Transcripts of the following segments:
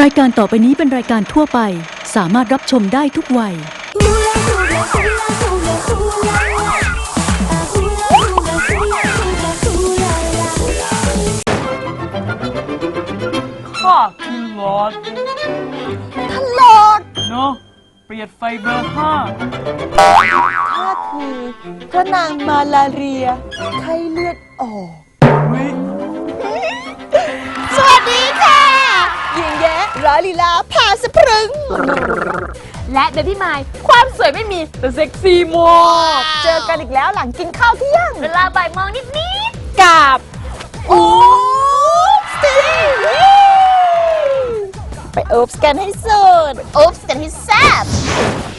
รายการต่อไปนี้เป็นรายการทั่วไป สามารถรับชมได้ทุกวัย Hula hula hula hula hula la. Ah, hula hula hula hula hula la. ข้าคือหลอดท่านหลอดเนาะเปลี่ยนไฟเบอร์ห้าข้าคือพระนางมาลาเรียไข้เลือดออก เฮ้ย พรึง และเบบี้ไมล์ความสวยไม่มีแต่เซ็กซี่มากเจอกันอีกแล้วหลังกินข้าวเที่ยง เวลาบ่ายโมองนิดกับ อู ไปอูฟสกันให้สุดอูฟสกันให้แซ่บ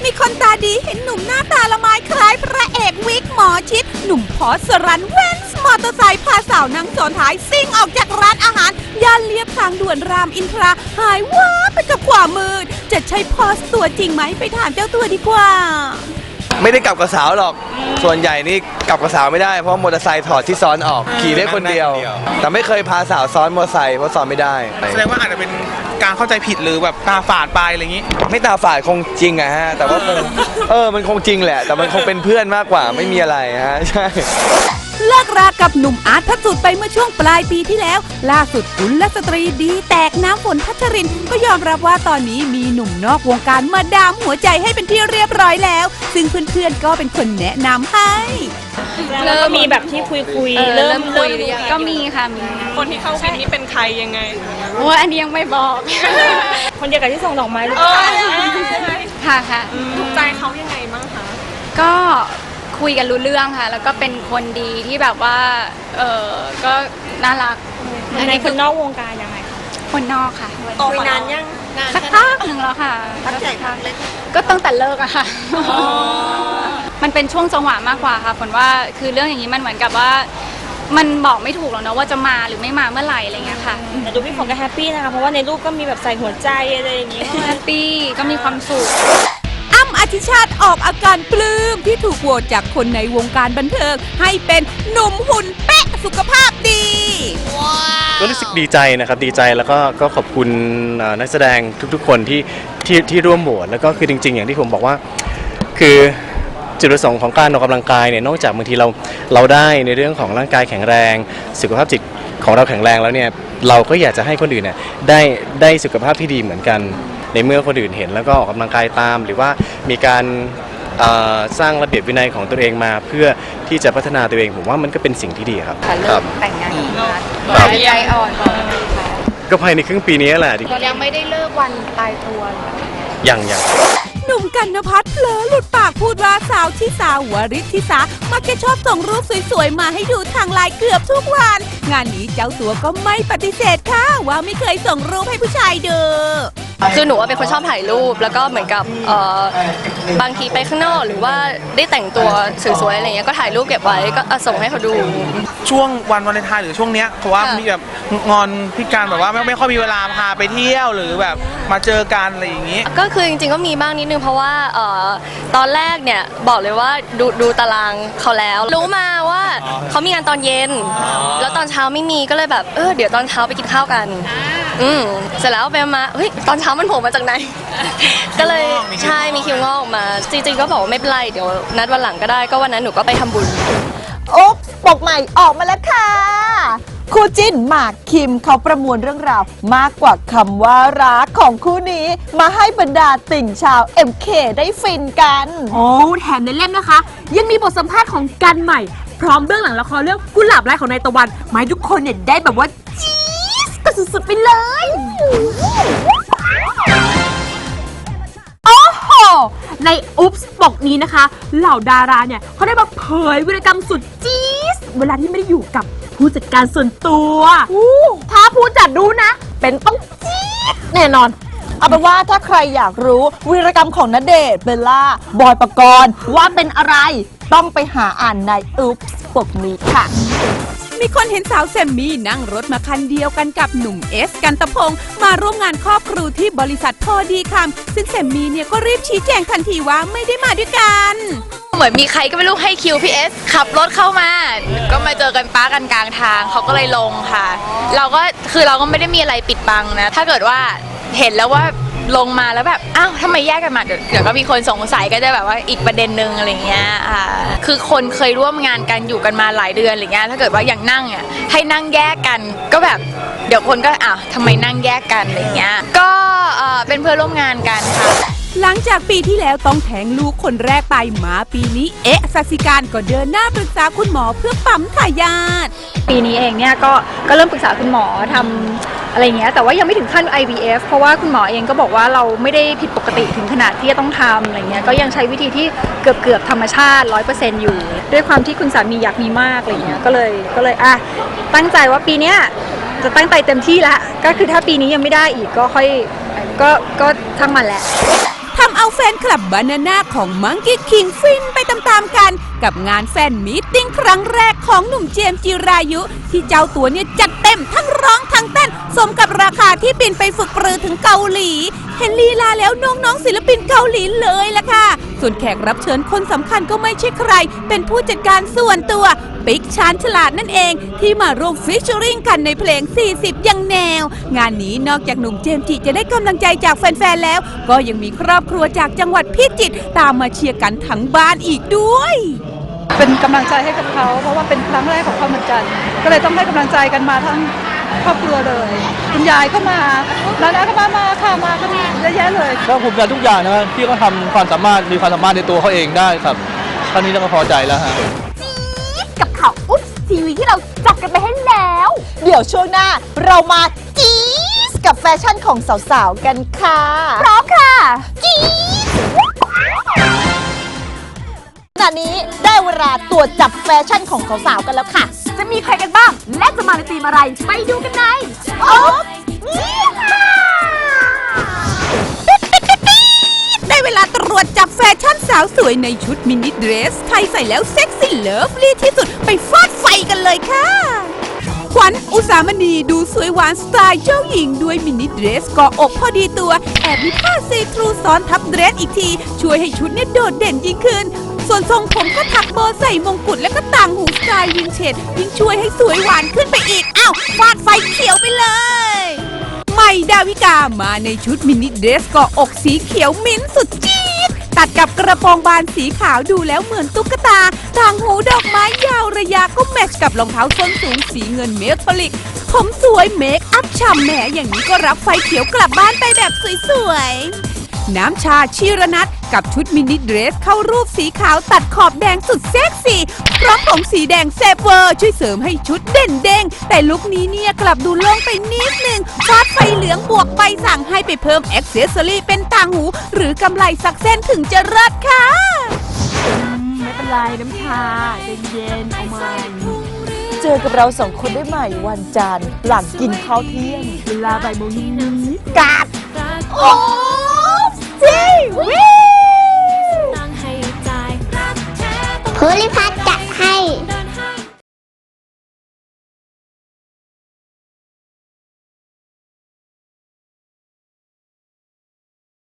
มีคนตาดีเห็นหนุ่มหน้าตาละไมคล้ายพระเอกวิกหมอชิด หนุ่มพอสรันเวนส์มอเตอร์ไซค์พาสาวนั่งซ้อนท้ายซิ่งออกจากร้านอาหารย่านเลียบทางด่วนรามอินทราหายวับไปกับขวามมืดจะใช่พอสตัวจริงไหมไปถามเจ้าตัวดีกว่า ไม่ได้กลับกับสาวหรอก ส่วนใหญ่นี่กลับกับสาวไม่ได้เพราะมอเตอร์ไซค์ถอดที่ซ้อนออกขี่ได้คนเดียว แต่ไม่เคยพาสาวซ้อนมอเตอร์ไซค์เพราะซ้อนไม่ได้ แสดงว่าอาจจะเป็นการเข้าใจผิดหรือแบบตาฝาดไปอะไรอย่างนี้ ไม่ตาฝาดคงจริงอะฮะ แต่ว่าคงเออมันคงจริงแหละ แต่มันคงเป็นเพื่อนมากกว่าไม่มีอะไรฮะใช่เลิกรากับหนุ่มอาร์ตพระสุดไปเมื่อช่วงปลายปีที่แล้ว ล่าสุดกุลสตรีดี แตกน้ำฝนพัชริน ก็ยอมรับว่าตอนนี้มีหนุ่มนอกวงการมาดามหัวใจให้เป็นที่เรียบร้อยแล้ว ซึ่งเพื่อนๆก็เป็นคนแนะนำให้ แล้วก็มีแบบที่คุยคุยๆเริ่มคุยหรือยังก็มีค่ะมีคนที่เข้าฟินนี้เป็นใครยังไงโอ้ยอันนี้ยังไม่บอก คนเดียวกับที่ส่งดอกไม้หรือเปล่าค่ะค่ะ ถูกใจเขายังไงบ้างคะ ก็คุยกันรู้เรื่องค่ะ แล้วก็เป็นคนดีที่แบบว่า เออก็น่ารักอันนี้คนนอกวงการยังไงคะคนนอกค่ะ คุยนานยัง สักพักหนึ่งแล้วค่ะพักใหญ่พักเล็ก ก็ตั้งแต่เลิกอะค่ะ มันเป็นช่วงจังหวะมากกว่าค่ะผลว่าคือเรื่องอย่างนี้มันเหมือนกับว่า มันบอกไม่ถูกหรอกเนอะว่าจะมาหรือไม่มาเมื่อไหร่อะไรเงี้ยค่ะแต่ดูพี่ฝนก็แฮปปี้นะคะ เพราะว่าในรูปก็มีแบบใส่หัวใจอะไรอย่างงี้แฮปปี้ก็มีความสุขอ้ำอธิชาติออกอาการปลื้มที่ถูกโหวตจากคนในวงการบันเทิงให้เป็นหนุ่มหุ่นเป๊ะสุขภาพดี ก็รู้สึกดีใจนะครับดีใจแล้วก็ก็ขอบคุณเอ่อนักแสดงทุกๆคนที่ที่ที่ร่วมโหวตแล้วก็คือจริง ๆ อย่างที่ผมบอกว่า คือจุดประสงค์ของการออกกำลังกายเนี่ยนอกจากบางทีเราเราได้ในเรื่องของร่างกายแข็งแรง สุขภาพจิตของเราแข็งแรงแล้วเนี่ยเราก็อยากจะให้คนอื่นเนี่ยได้ได้สุขภาพที่ดีเหมือนกัน ในเมื่อคนอื่นเห็นแล้วก็ออกกำลังกายตาม หรือว่ามีการ สร้างระเบียบวินัยของตัวเองมา เพื่อที่จะพัฒนาตัวเองผมว่ามันก็เป็นสิ่งที่ดีครับค่ะคเริ่รับมแต่งงานกับมาร์ทครับใจอ่อนบอกเลยค่ะก็ภายในครึ่งปีนี้แหละดิยังไม่ได้เลิกวันตายตัวยังยังหนุ่มกันนพัฒน์เผลอหลุดปากพูดว่าสาวทิสาวริธิสามักจะชอบส่งรูปสวยๆ มาให้ดูทางไลน์เกือบทุกวัน งานนี้เจ้าตัวก็ไม่ปฏิเสธค่ะ ว่าไม่เคยส่งรูปให้ผู้ชายดู คือหนูว่าเป็นคนชอบถ่ายรูป แล้วก็เหมือนกับเอ่อบางทีไปข้างนอกหรือว่าได้แต่งตัวสวยๆอะไรเงี้ยก็ถ่ายรูปเก็บไว้ก็เอาส่งให้เขาดู ช่วงวันวาเลนไทน์หรือช่วงเนี้ยเพราะว่าค่ะมีแบบ งอนพี่การแบบว่าไม่ไม่ค่อยมีเวลาพาไปเที่ยวหรือแบบมาเจอกันอะไรอย่างนี้ ก็คือจริงๆก็มีบ้างนิดนึงเพราะว่าเอ่อตอนแรกเนี่ยบอกเลยว่าดูดูตารางเขาแล้ว รู้มาว่าเขามีงานตอนเย็น แล้วตอนเช้าไม่มีก็เลยแบบเออเดี๋ยวตอนเช้าไปกินข้าวกัน อืมเสร็จแล้วไปมาเฮ้ยตอนเช้ามันโผล่มาจากไหน ก็เลยคิวงอกมีคิวงอก ใช่มีคิวงอกออกมา จริงๆก็บอกว่าไม่เป็นไรเดี๋ยวนัดวันหลังก็ได้ก็วันนั้นหนูก็ไปทำบุญ อุ๊บปกใหม่ออกมาแล้วค่ะ คู่จิ้นหมากคิมเขาประมวลเรื่องราว มากกว่าคำว่ารักของคู่นี้ มาให้บรรดาติ่งชาว MK ได้ฟินกัน โอ้แถมในเล่มนะคะ ยังมีบทสัมภาษณ์ของกันใหม่ พร้อมเบื้องหลังละครเรื่องกุหลาบไร้ของนายตะวันมาให้ทุกคนเนี่ยได้แบบว่าจี๊สก็สุดๆไปเลย โอ้โห ในอุ๊บส์ปกนี้นะคะ เหล่าดาราเนี่ยเขาได้มาเผยวิรกรรมสุดจี๊สเวลาที่ไม่ได้อยู่กับ ผู้จัดการส่วนตัวถ้าผู้จัดรู้นะ เป็นต้องจี๊ดแน่นอน เอาเป็นว่าถ้าใครอยากรู้วีรกรรมของณเดชน์เบลล่า บอยปกรณ์ว่าเป็นอะไร ต้องไปหาอ่านในอุ๊บปกนี้ค่ะ มีคนเห็นสาวแซมมี่นั่งรถมาคันเดียวกันกับหนุ่มเอส กันตะพงมาร่วมงานครอบครูที่บริษัทพอดีคำซึ่งแซมมี่เนี่ยก็รีบชี้แจงทันทีว่าไม่ได้มาด้วยกัน เหมือนมีใครก็ไม่รู้ให้คิวพี่เอสขับรถเข้ามา ก็มาเจอกันป้ากันกลางทางเขาก็เลยลงค่ะ เราก็คือเราก็ไม่ได้มีอะไรปิดบังนะ ถ้าเกิดว่าเห็นแล้วว่า ลงมาแล้วแบบ อ้าวทำไมแยกกันมา เดี๋ยวเดี๋ยวก็มีคนสงสัยก็จะแบบว่าอีกประเด็นนึงอะไรเงี้ยอ่าคือคนเคยร่วมงานกันอยู่กันมาหลายเดือนอะไรเงี้ยถ้าเกิดว่าอย่างนั่งอะให้นั่งแยกกันก็แบบ เดี๋ยวคนก็อ้าวทำไมนั่งแยกกันอะไรเงี้ยก็เอ่อเป็นเพื่อนร่วมงานกันค่ะ หลังจากปีที่แล้วต้องแทงลูกคนแรกไปมาปีนี้เอ๊ะสัสิการก็เดินหน้าปรึกษาคุณหมอเพื่อปั๊มทายาทปีนี้เองเนี่ยก็ก็เริ่มปรึกษาคุณหมอทำอะไรเงี้ยแต่ว่ายังไม่ถึงขั้น IVF เพราะว่าคุณหมอเองก็บอกว่าเราไม่ได้ผิดปกติถึงขนาดที่จะต้องทำอะไรเงี้ยก็ยังใช้วิธีที่เกือบเกือบๆธรรมชาติ 100%อยู่ ด้วยความที่คุณสามีอยากมีมากอะไรเงี้ยก็เลยก็เลยอะตั้งใจว่าปีเนี้ยจะตั้งใจเต็มที่ละก็คือถ้าปีนี้ยังไม่ได้อีกก็ค่อยก็ก็ทั้งมันแหละ ทำเอาแฟนคลับบานาน่าของมังกี้คิงฟินไปตามๆกัน กับงานแฟนมีตติ้งครั้งแรกของหนุ่มเจมส์จิรายุ ที่เจ้าตัวเนี่ยจัดเต็มทั้งร้องทั้งเต้น สมกับราคาที่บินไปฝึกปรือถึงเกาหลี เห็นลีลาแล้วน้องๆศิลปินเกาหลีเลยล่ะค่ะ ส่วนแขกรับเชิญคนสำคัญก็ไม่ใช่ใคร เป็นผู้จัดการส่วนตัวปิ๊กชานฉลาดนั่นเอง ที่มาร่วมฟิชเชอริงกันในเพลง 40 ยังแนว งานนี้นอกจากหนุ่มเจมส์จิจะได้กำลังใจจากแฟน ๆ แล้ว ก็ยังมีครอบครัวจากจังหวัดพิจิตรตามมาเชียร์กันทั้งบ้านอีกด้วยเป็นกำลังใจให้กับเขา เพราะว่าเป็นครั้งแรกของเขาเหมือนกัน ก็เลยต้องให้กำลังใจกันมาทั้ง ครอบครัวเลย คุณยายก็มาแล้วนะก็มามาค่ะมาก็มีเยอะแยะเลย ก็ภูมิใจทุกอย่างนะครับพี่ก็ทำความสามารถมีความสามารถในตัวเขาเองได้ครับเท่านี้เราก็พอใจแล้วฮะกับข่าวอุ๊บทีวีที่เราจัดกันไปให้แล้ว เดี๋ยวช่วงหน้าเรามาจี๊สกับแฟชั่นของสาวๆกันค่ะพร้อมค่ะจี๊สขณะนี้ได้เวลาตรวจจับแฟชั่นของสาวๆกันแล้วค่ะ จะมีใครกันบ้าง และจะมาในธีมอะไร ไปดูกันในโอ๊บนี่ค่ะได้เวลาตรวจจับแฟชั่นสาวสวยในชุดมินิเดรส ใครใส่แล้วเซ็กซี่เลิฟลี่ที่สุดไปฟาดไฟกันเลยค่ะ ขวัญอุสามณีดูสวยหวานสไตล์เจ้าหญิงด้วยมินิเดรสเกาะอกพอดีตัว แอบมีผ้าซีทรูซ้อนทับเดรสอีกที ช่วยให้ชุดเนี่ยโดดเด่นยิ่งขึ้น ส่วนทรงผมก็ถักโบใส่มงกุฎและก็ต่างหูสไตล์วินเทจยิ่งช่วยให้สวยหวานขึ้นไปอีก อ้าวฟาดไฟเขียวไปเลย ใหม่ดาวิกามาในชุดมินิเดรสเกาะอกสีเขียวมิ้นสุดจี๊ดตัดกับกระโปรงบานสีขาวดูแล้วเหมือนตุ๊กตาทางหูดอกไม้ยาวระยะก็แมทช์กับรองเท้าส้นสูงสีเงินเมทัลลิก ผมสวยเมคอัพฉ่ำแหมอย่างนี้ก็รับไฟเขียวกลับบ้านไปแบบสวยๆ น้ำชาชีรนัทกับชุดมินิเดรสเข้ารูปสีขาวตัดขอบแดงสุดเซ็กซี่พร้อมผมสีแดงแซบเวอร์ช่วยเสริมให้ชุดเด่นเด้งแต่ลุคนี้เนี่ยกลับดูโล่งไปนิดนึงฟาดไฟเหลืองบวกไปสั่งให้ไปเพิ่มอ็กเซสซอรี่เป็นต่างหู หรือกำไลสักเส้นถึงจะเลิศค่ะไม่เป็นไรน้ำชาใจเย็นเอามาเจอกับเราสองคนได้ใหม่วันจันทร์หลังกินข้าวเที่ยงเวลาบ่ายโมงนิดกัดโอ้